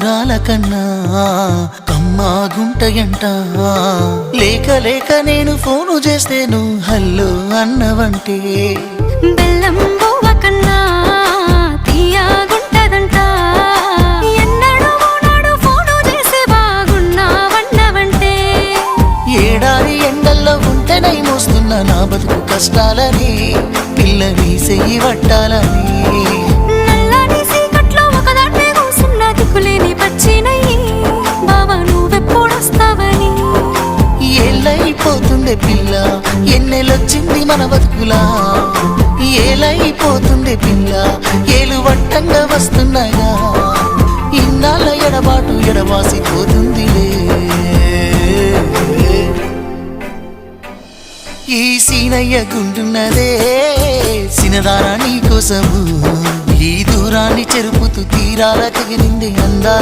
మధురాల కన్నా కమ్మా గుంటయంట లేక లేక నేను ఫోను చేస్తే నువ్వు హల్లో అన్నవంటే. బెల్లం కన్నా ఎండల్లో ఉంటేనై మోస్తున్న నా బతుకు కష్టాలని పిల్లని సెయ్యి పట్టాలని ఏళ్ళైపోతుండే పిల్ల. ఎన్నెలొచ్చింది మన బతుకులా? ఏలైపోతుండే పిల్ల. ఏలు వట్టంగా వస్తున్నాగా ఇన్నాళ్ళ ఎడబాటు ఎడవాసిపోతుందిలే ఈ సీనయ్య గుండున్నదే. సినదారా నీ కోసము ఈ దూరాన్ని చెరుపుతూ తీరాల తెగిరింది అందా